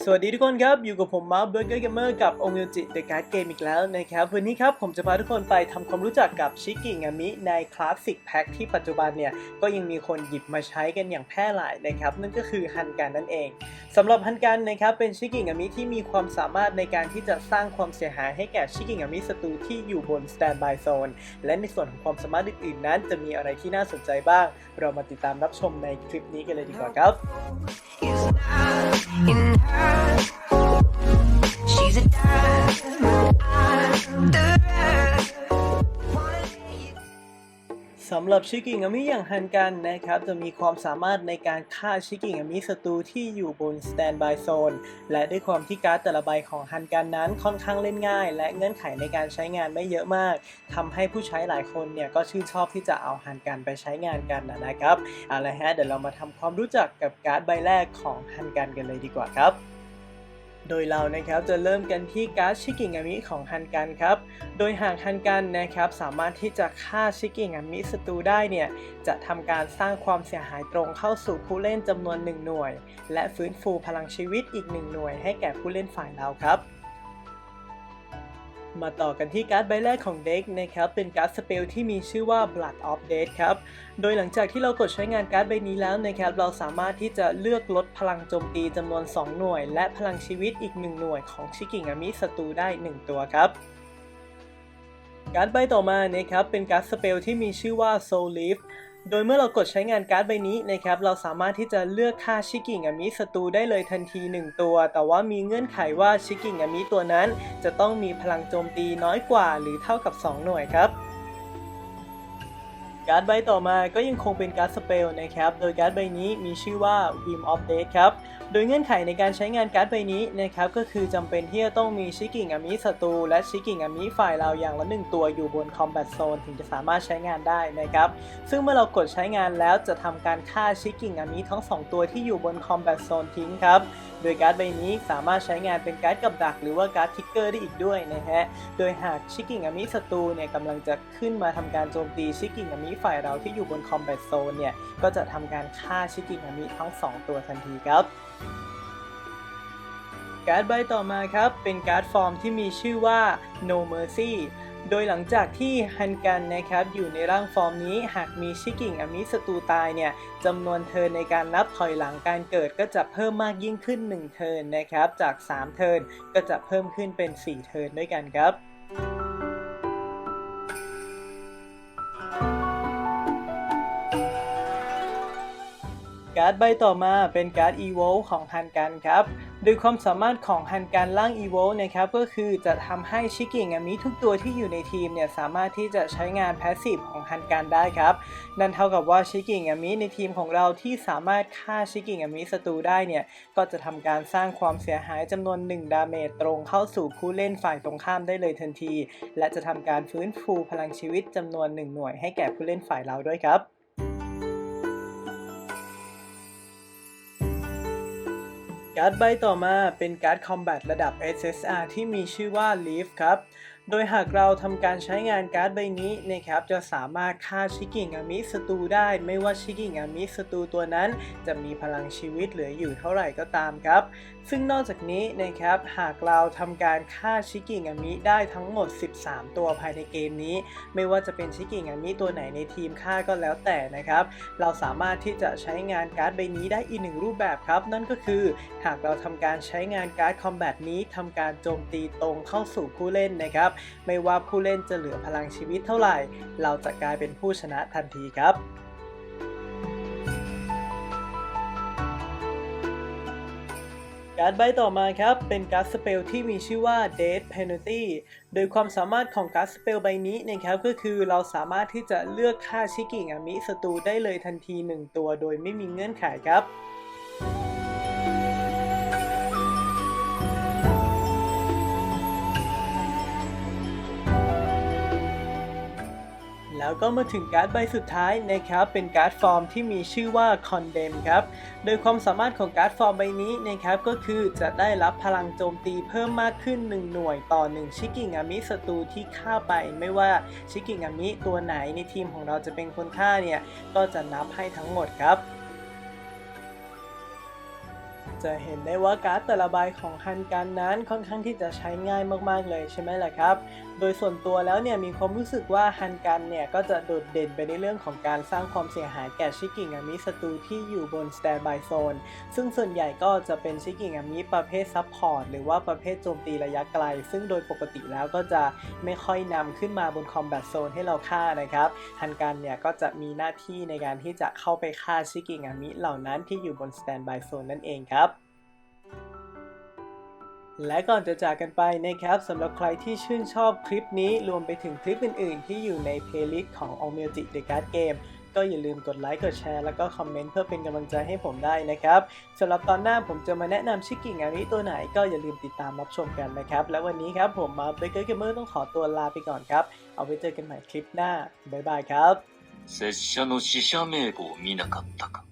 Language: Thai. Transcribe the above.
สวัสดีทุกคนครับ อยู่กับผมมาร์คเบอร์เกอร์เกมเมอร์กับองค์ยจิเดอะการ์ดเกมอีกแล้วนะครับ วันนี้ครับผมจะพาทุกคนไปทำความรู้จักกับชิกิงามิในคลาสสิกแพ็คที่ปัจจุบันเนี่ย ก็ยังมีคนหยิบมาใช้กันอย่างแพร่หลายนะครับ นั่นก็คือฮันการนั่นเองสำหรับฮันการนะครับ เป็นชิกิงามิที่มีความสามารถในการที่จะสร้างความเสียหายให้แก่ชิกิงามิศัตรูที่อยู่บนสแตนบายโซนและในส่วนของความสามารถอื่นๆนั้น จะมีอะไรที่น่าสนใจบ้าง เรามาติดตามรับชมในคลิปนี้กันเลยดีกว่าครับสำหรับชิกิงามิอย่างฮันกันนะครับ จะมีความสามารถในการฆ่าชิกิงามิศัตรูที่อยู่บนสแตนบายโซนและด้วยความที่การ์ดแต่ละใบของฮันกันนั้นค่อนข้างเล่นง่าย และเงื่อนไขในการใช้งานไม่เยอะมากทำให้ผู้ใช้หลายคนเนี่ยก็ชื่นชอบที่จะเอาฮันกันไปใช้งานกันนะครับเอาละฮะเดี๋ยวเรามาทำความรู้จักกับการ์ดใบแรกของฮันกันกันเลยดีกว่าครับ โดยเรานะครับจะเริ่มกันที่การ์ดชิกิงามิของฮันกันครับ โดยหากฮันกันนะครับสามารถที่จะฆ่าชิกิงามิศัตรูได้เนี่ยจะทำการสร้างความเสียหายตรงเข้าสู่ผู้เล่นจำนวน 1 หน่วย และฟื้นฟูพลังชีวิตอีก 1 หน่วยให้แก่ผู้เล่นฝ่ายเราครับ มาต่อกันที่การ์ดใบแรกของเด็กนะครับ เป็นการ์ดสเปลที่มีชื่อว่า Blood of Death ครับ โดยหลังจากที่เรากดใช้งานการ์ดใบนี้แล้วนะครับ เราสามารถที่จะเลือกลดพลังโจมตีจำนวน 2 หน่วย และพลังชีวิตอีก 1 หน่วยของชิกิงามิศัตรูได้ 1 ตัวครับการ์ดใบต่อมานะครับเป็นการ์ดสเปลที่มีชื่อว่า Soul Leaf โดยเมื่อเรากดใช้งานการ์ดใบนี้นะครับ เราสามารถที่จะเลือกค่าชิกิงามิศัตรูได้เลยทันที 1 ตัว แต่ว่ามีเงื่อนไขว่าชิกิงามิตัวนั้น จะต้องมีพลังโจมตีน้อยกว่าหรือเท่ากับ 2 หน่วยครับ การ์ดใบต่อมาก็ยังคงเป็นการ์ดสเปลนะครับ โดยการ์ดใบนี้มีชื่อว่า Beam of Death ครับ โดยเงื่อนไขในการใช้งานการ์ดใบนี้นะครับก็คือจำเป็นที่จะต้องมีชิกิงอามิศัตรูและชิกิงอามิฝ่ายเราอย่างละหนึ่งตัวอยู่บน Combat Zone ถึงจะสามารถใช้งานได้นะครับ ซึ่งเมื่อเรากดใช้งานแล้วจะทำการฆ่าชิกิงอามิทั้ง 2 ตัวที่อยู่บน Combat Zone ทิ้งครับโดยการ์ดใบนี้สามารถใช้งานเป็นการ์ดกับดัก หรือว่าการ์ดทิกเกอร์ได้อีกด้วยนะฮะ โดยหากชิกิงอามิศัตรูเนี่ยกำลังจะขึ้นมาทำการโจมตีชิกิงอามิฝ่ายเราที่อยู่บน Combat Zone เนี่ยก็จะทำการฆ่าชิกิงอามิทั้ง 2 ตัวทันทีครับการ์ดใบต่อมาครับ เป็นการ์ดฟอร์มที่มีชื่อว่า No Mercy โดยหลังจากที่ฮันกันนะครับอยู่ในร่างฟอร์มนี้หากมีชิกิงอมิศัตรูตายเนี่ยจำนวนเทินในการนับถอยหลังการเกิดก็จะเพิ่มมากยิ่งขึ้น 1 เทินนะครับจาก 3 เทินก็จะเพิ่มขึ้นเป็น 4 เทินด้วยกันครับ การ์ดใบต่อมาเป็นการ์ด EVO ของฮันกันครับโดยความสามารถของฮันการล่าง EVO นะครับก็คือจะทำให้ชิกิงามิทุกตัวที่อยู่ในทีมเนี่ยสามารถที่จะใช้งานแพสซีฟของฮันการได้ครับนั่นเท่ากับว่าชิกิงามิในทีมของเราที่สามารถฆ่าชิกิงามิศัตรูได้เนี่ยก็จะทำการสร้างความเสียหายจำนวน 1 ดาเมจตรงเข้าสู่ผู้เล่นฝ่ายตรงข้ามได้เลยทันที และจะทำการฟื้นฟูพลังชีวิตจำนวน 1 หน่วยให้แก่ผู้เล่นฝ่ายเราด้วยครับ การ์ดใบต่อมาเป็นการ์ดคอมแบทระดับ SSR ที่มีชื่อว่า Leaf ครับ โดยหากเราทำการใช้งานการ์ดใบนี้นะครับจะสามารถฆ่าชิกิงามิศัตรูได้ ไม่ว่าชิกิงามิศัตรูตัวนั้น จะมีพลังชีวิตเหลืออยู่เท่าไหร่ก็ตามครับ ซึ่งนอกจากนี้นะครับหากเราทำการฆ่าชิกิงามิได้ทั้งหมด 13 ตัวภายในเกมนี้ ไม่ว่าจะเป็นชิกิงามิตัวไหนในทีมฆ่าก็แล้วแต่นะครับ เราสามารถที่จะใช้งานการ์ดใบนี้ได้อีกหนึ่งรูปแบบครับ นั่นก็คือหากเราทำการใช้งานการ์ดคอมแบทนี้ทำการโจมตีตรงเข้าสู่ผู้เล่นนะครับไม่ว่าผู้เล่นจะเหลือพลังชีวิตเท่าไหร่ เราจะกลายเป็นผู้ชนะทันทีครับการ์ดใบต่อมาครับ เป็นการ์ดสเปลที่มีชื่อว่า Death Penalty โดยความสามารถของการ์ดสเปลใบนี้นะครับก็คือเราสามารถที่จะเลือกค่าชิกิงอามิศัตรูได้เลยทันที 1 ตัวโดยไม่มีเงื่อนไขครับ ก็มาถึงการ์ดใบสุดท้ายนะครับเป็นการ์ดฟอร์มที่มีชื่อว่า Condemn ครับโดยความสามารถของการ์ดฟอร์มใบนี้นะครับก็คือจะได้รับพลังโจมตีเพิ่มมากขึ้น 1 หน่วยต่อ 1 ชิกิงามิศัตรูที่ฆ่าไปไม่ว่าชิกิงามิตัวไหนในทีมของเราจะเป็นคนฆ่าเนี่ยก็จะนับให้ทั้งหมดครับ จะเห็นได้ว่าการ์ดแต่ละใบของฮันกันนั้นค่อนข้างที่จะใช้ง่ายมากๆเลยใช่ไหมล่ะครับ โดยส่วนตัวแล้วเนี่ยมีความรู้สึกว่าฮันกันเนี่ยก็จะโดดเด่นไปในเรื่องของการสร้างความเสียหายแก่ชิกิงามิศัตรูที่อยู่บนสแตนบายโซน ซึ่งส่วนใหญ่ก็จะเป็นชิกิงามิประเภทซับพอร์ตหรือว่าประเภทโจมตีระยะไกล ซึ่งโดยปกติแล้วก็จะไม่ค่อยนำขึ้นมาบนคอมแบทโซนให้เราฆ่านะครับ ฮันกันเนี่ยก็จะมีหน้าที่ในการที่จะเข้าไปฆ่าชิกิงามิเหล่านั้นที่อยู่บนสแตนบายโซนนั่นเองครับ และก่อนจะจากกันไปนะครับสำหรับใครที่ชื่นชอบคลิปนี้รวมไปถึงคลิปอื่นๆ ที่อยู่ในเพลย์ลิสต์ของ o m e l j i The Card Game ก็อย่าลืมกดไลค์กดแชร์แล้วก็คอมเมนต์เพื่อเป็นกำลังใจให้ผมได้นะครับสำหรับตอนหน้าผมจะมาแนะนำชิกิงามิตัวไหนก็อย่าลืมติดตามรับชมกันนะครับ และวันนี้ครับผมมาเบเกอร์เกมเมอร์ต้องขอตัวลาไปก่อนครับ เอาไว้เจอกันใหม่คลิปหน้าบ๊ายบายครับ 拙者の死者名簿を見なかったか